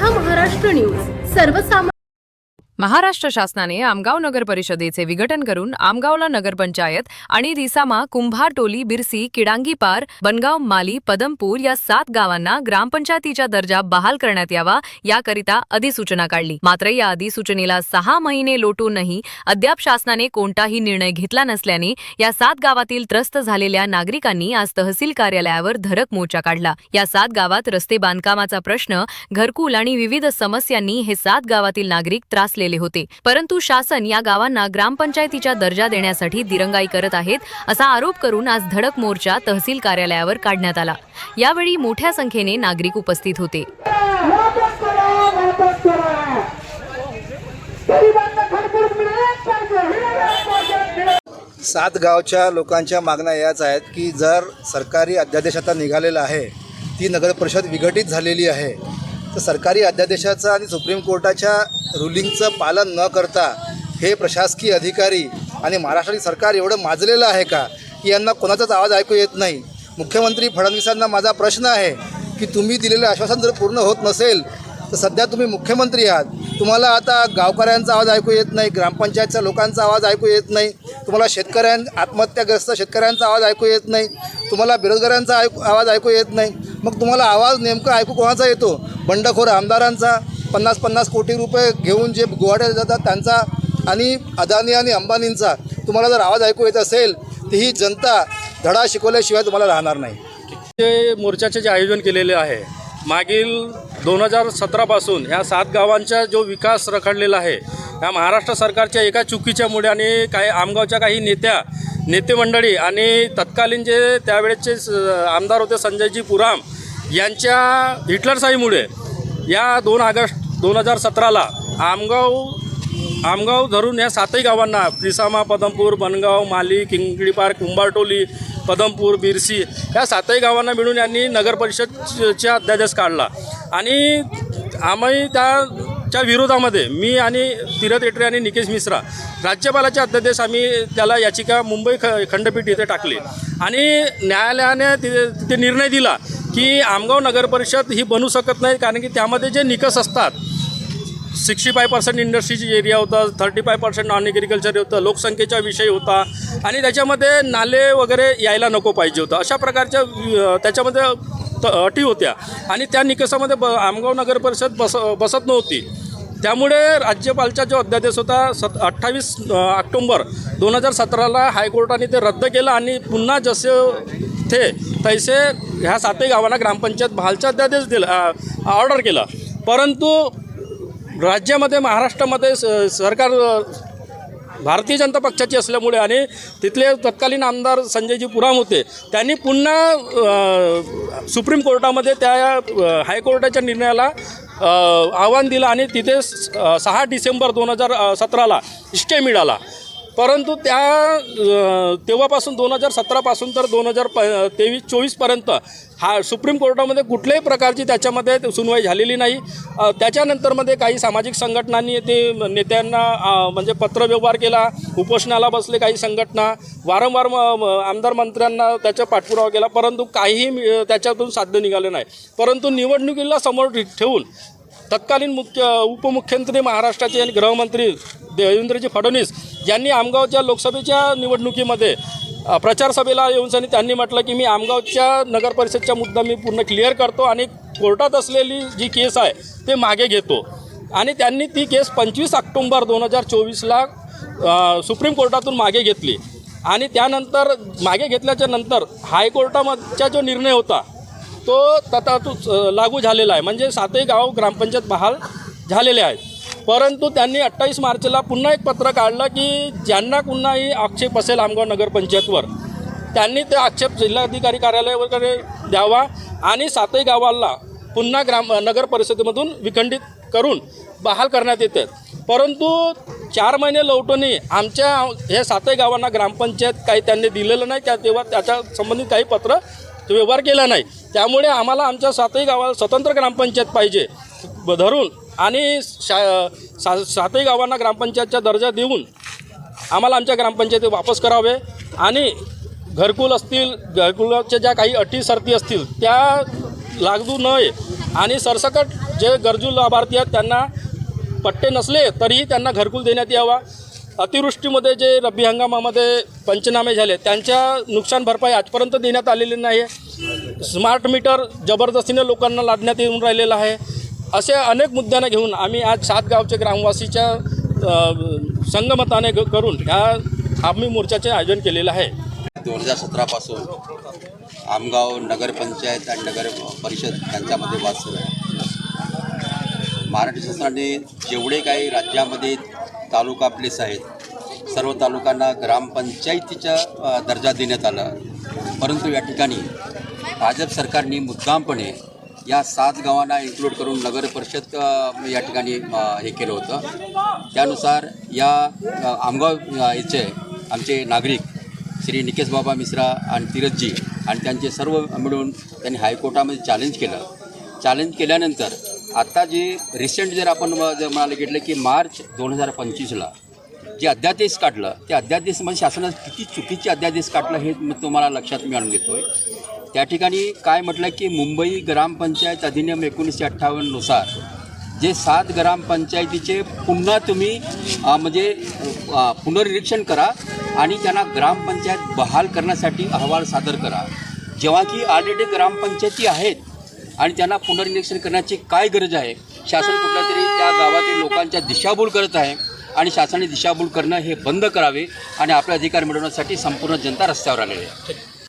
हा महाराष्ट्र न्यूज. सर्वसामान्य महाराष्ट्र शासनाने आमगाव नगर परिषदेचे विघटन करून आमगावला नगरपंचायत आणि रिसामा कुंभार टोली बिरसी किडांगी पार बनगाव माली पदमपूर या सात गावांना ग्रामपंचायतीचा दर्जा बहाल करण्यात यावा याकरिता अधिसूचना काढली. मात्र या अधिसूचनेला सहा महिने लोटूनही अद्याप शासनाने कोणताही निर्णय घेतला नसल्याने या सात गावातील त्रस्त झालेल्या नागरिकांनी आज तहसील कार्यालयावर धडक मोर्चा काढला. या सात गावात रस्ते बांधकामाचा प्रश्न घरकुल आणि विविध समस्यांनी हे सात गावातील नागरिक त्रासलेले होते. परंतु शासन या गावांना ग्रामपंचायतीचा दर्जा देण्यासाठी दिरंगाई करत आहेत असा आरोप करून आज धडक मोर्चा तहसील कार्यालयावर काढण्यात आला. यावेळी मोठ्या संख्येने नागरिक उपस्थित होते. सात गावच्या लोकांच्या मागण्या याच आहेत की जर सरकारी अध्यादेश आता निघालेला आहे ती नगर परिषद विघटित झालेली आहे तर सरकारी अध्यादेशाचं आणि सुप्रीम कोर्टाच्या रुलिंगचं पालन न करता हे प्रशासकीय अधिकारी आणि महाराष्ट्रातील सरकार एवढं माजलेलं आहे का? की यांना कोणाचाच आवाज ऐकू येत नाही. मुख्यमंत्री फडणवीसांना माझा प्रश्न आहे की तुम्ही दिलेलं आश्वासन जर पूर्ण होत नसेल तर सध्या तुम्ही मुख्यमंत्री आहात. तुम्हाला आता गावकऱ्यांचा आवाज ऐकू येत नाही ग्रामपंचायतच्या लोकांचा आवाज ऐकू येत नाही तुम्हाला शेतकऱ्यां आत्महत्याग्रस्त शेतकऱ्यांचा आवाज ऐकू येत नाही तुम्हाला बेरोजगारांचा ऐकू आवाज ऐकू येत नाही. मग तुम्हाला आवाज नेमका ऐकू कोणाचा येतो? बंडखोर आमदारांचा पन्नास पन्नास कोटी रुपये घेऊन जे गोवाड्यात जातात त्यांचा आणि अदानी आणि अंबानींचा. तुम्हाला जर आवाज ऐकू येत असेल तर ही जनता धडा शिकवल्याशिवाय तुम्हाला राहणार नाही. ते मोर्चाचे जे आयोजन केलेले आहे मागील दोन हजार सतरापासून ह्या सात गावांचा जो विकास रखडलेला आहे ह्या महाराष्ट्र सरकारच्या एका चुकीच्यामुळे आणि काही आमगावच्या काही नेत्या नेते मंडळी आणि तत्कालीन जे त्यावेळेचे आमदार होते संजयजी पुराम यांच्या हिटलरशाहीमुळे या दोन ऑगस्ट दोन हजार सतराला आमगाव आमगाव धरून या सातही गावांना प्रिसामा पदमपूर बनगाव माली किंगडी पार्क कुंभारटोली पदमपूर बिरसी या सातही गावांना मिळून यांनी नगरपरिषदच्या अध्यादेश काढला. आणि आम्ही त्याच्या विरोधामध्ये मी आणि तीरथ एटरे आणि निकेश मिश्रा राज्यपालाचे अध्यादेश आम्ही त्याला याचिका मुंबई ख खंडपीठ इथे टाकली. आणि न्यायालयाने ते तिथे निर्णय दिला की आमगाव नगरपरिषद ही बनू शकत नाही कारण की त्यामध्ये जे निकष असतात सिक्स्टी फाय पर्सेंट इंडस्ट्रीची एरिया होता thirty five percent non agriculture होतं लोकसंख्येचा विषय होता आणि त्याच्यामध्ये नाले वगैरे यायला नको पाहिजे होतं. अशा प्रकारच्या त्याच्यामध्ये त अटी होत्या. आणि त्या निकषामध्ये ब आमगाव नगर परिषद बस बसत नव्हती. त्यामुळे राज्यपालचा जो अध्यादेश होता सत अठ्ठावीस ऑक्टोंबर दोन हजार सतराला हायकोर्टाने ते रद्द केलं आणि पुन्हा जसे थे तैसे ह्या सातही गावांना ग्रामपंचायत बहालचा अध्यादेश दिला ऑर्डर केला. परंतु राज्यामध्ये महाराष्ट्रामध्ये स सरकार भारतीय जनता पक्षाची असल्यामुळे आणि तिथले तत्कालीन आमदार संजयजी पुराम होते त्यांनी पुन्हा सुप्रीम कोर्टामध्ये त्या हायकोर्टाच्या निर्णयाला आव्हान दिलं आणि तिथे सहा डिसेंबर दोन हजार सतराला स्टे मिळाला परंतु त्या तेव्हापासून दोन हजार सतरापासून तर दोन हजार प तेवीस चोवीसपर्यंत हा सुप्रीम कोर्टामध्ये कुठल्याही प्रकारची त्याच्यामध्ये सुनवाई झालेली नाही. त्याच्यानंतरमध्ये काही सामाजिक संघटनांनी ते नेत्यांना म्हणजे पत्रव्यवहार केला उपोषणाला बसले काही संघटना वारंवार म- आमदार मंत्र्यांना त्याचा पाठपुरावा केला परंतु काहीही त्याच्यातून साध्य निघालं नाही. परंतु निवडणुकीला समोर ठेवून तत्कालीन मुख्य उपमुख्यमंत्री महाराष्ट्राचे आणि गृहमंत्री देवेंद्रजी फडणवीस यांनी आमगावच्या लोकसभेच्या निवडणुकीमध्ये प्रचारसभेला येऊन आणि त्यांनी म्हटलं की मी आमगावच्या नगर परिषदचा मुद्दा मी पूर्ण क्लिअर करतो आणि कोर्टात असलेली जी केस आहे ते मागे घेतो. आणि त्यांनी ती केस पंचवीस ऑक्टोंबर दोन हजार चोवीसला सुप्रीम कोर्टातून मागे घेतली. आणि त्यानंतर मागे घेतल्याच्या नंतर हायकोर्टामधचा जो निर्णय होता तो तथा तो लागू झालेला आहे. म्हणजे सातही गाव ग्रामपंचायत बहाल झालेले आहेत. परंतु त्यांनी अठ्ठावीस मार्चला पुन्हा एक पत्र काढलं की ज्यांना पुन्हाही आक्षेप असेल आमगाव नगरपंचायतवर त्यांनी ते आक्षेप जिल्हाधिकारी कार्यालय वगैरे द्यावा आणि सातही गावाला पुन्हा ग्राम नगर परिषदेमधून विखंडित करून बहाल करण्यात येते. परंतु चार महिने लवटोनी आमच्या हे सातही गावांना ग्रामपंचायत काही त्यांनी दिलेलं नाही त्या तेव्हा त्याच्या संबंधित काही पत्र तो व्यवहार केला नाही. त्यामुळे आम्हाला आमच्या सातही गावाला स्वतंत्र ग्रामपंचायत पाहिजे. ब- धरून आणि शा सा सातही गावांना ग्रामपंचायतचा दर्जा देऊन आम्हाला आमच्या ग्रामपंचायती वापस करावे आणि घरकुल असतील घरकुलाच्या ज्या काही अटी सर्ती असतील त्या लागू नये. आणि सरसकट जे गरजू लाभार्थी आहेत त्यांना पट्टे नसले तरीही त्यांना घरकुल देण्यात यावा. अतिवृष्टीमध्ये जे रब्बी हंगामामध्ये पंचनामे झाले त्यांच्या नुकसान भरपाई आजपर्यंत देण्यात आलेली नाही आहे. स्मार्ट मीटर जबरदस्तीने लोकांना लादण्यात येऊन राहिलेलं आहे. असे अनेक मुद्द्यांना घेऊन आम्ही आज सात गावचे ग्रामवासीच्या संगमताने करून ह्या आम्ही मोर्चाचे आयोजन केलेलं आहे. दोन हजार सतरापासून आमगाव नगरपंचायत आणि नगर परिषद यांच्यामध्ये वाद सुरू आहे. महाराष्ट्र शासनाने जेवढे काही राज्यामध्ये तालुका प्लेस आहेत. सर्व तालुकांना ग्रामपंचायतीचा दर्जा देण्यात आला. परंतु या ठिकाणी भाजप सरकारने मुद्दामपणे या सात गावांना इन्क्लूड करून नगर परिषद या ठिकाणी हे केलं होतं. त्यानुसार या आमगाव याचे आमचे नागरिक श्री निकेश बाबा मिश्रा आणि तीरथजी आणि त्यांचे सर्व मिळून त्यांनी हायकोर्टामध्ये चॅलेंज केलं. चॅलेंज केल्यानंतर आता जे रिसेंट जर आपण जर म्हणायला घेतलं की मार्च दोन हजार पंचवीसला जे अध्यादेश काढलं ते अध्यादेश म्हणजे शासनानं किती चुकीचे अध्यादेश काढलं हे मी तुम्हाला लक्षात मी आणून घेतो आहे त्या ठिकाणी काय म्हटलं की मुंबई ग्रामपंचायत अधिनियम एकोणीसशे अठ्ठावन्ननुसार जे सात ग्रामपंचायतीचे पुन्हा तुम्ही म्हणजे पुनर्निरीक्षण करा आणि त्यांना ग्रामपंचायत बहाल करण्यासाठी अहवाल सादर करा. जेव्हा की ऑलरेडी ग्रामपंचायती आहेत आणि त्यांना पुनर्निरीक्षण करण्याची काय गरज आहे? शासन कुठल्या तरी त्या गावातील लोकांच्या दिशाभूल करत आहे आणि शासनाने दिशाभूल करणं हे बंद करावे आणि आपले अधिकार मिळवण्यासाठी संपूर्ण जनता रस्त्यावर आलेली आहे.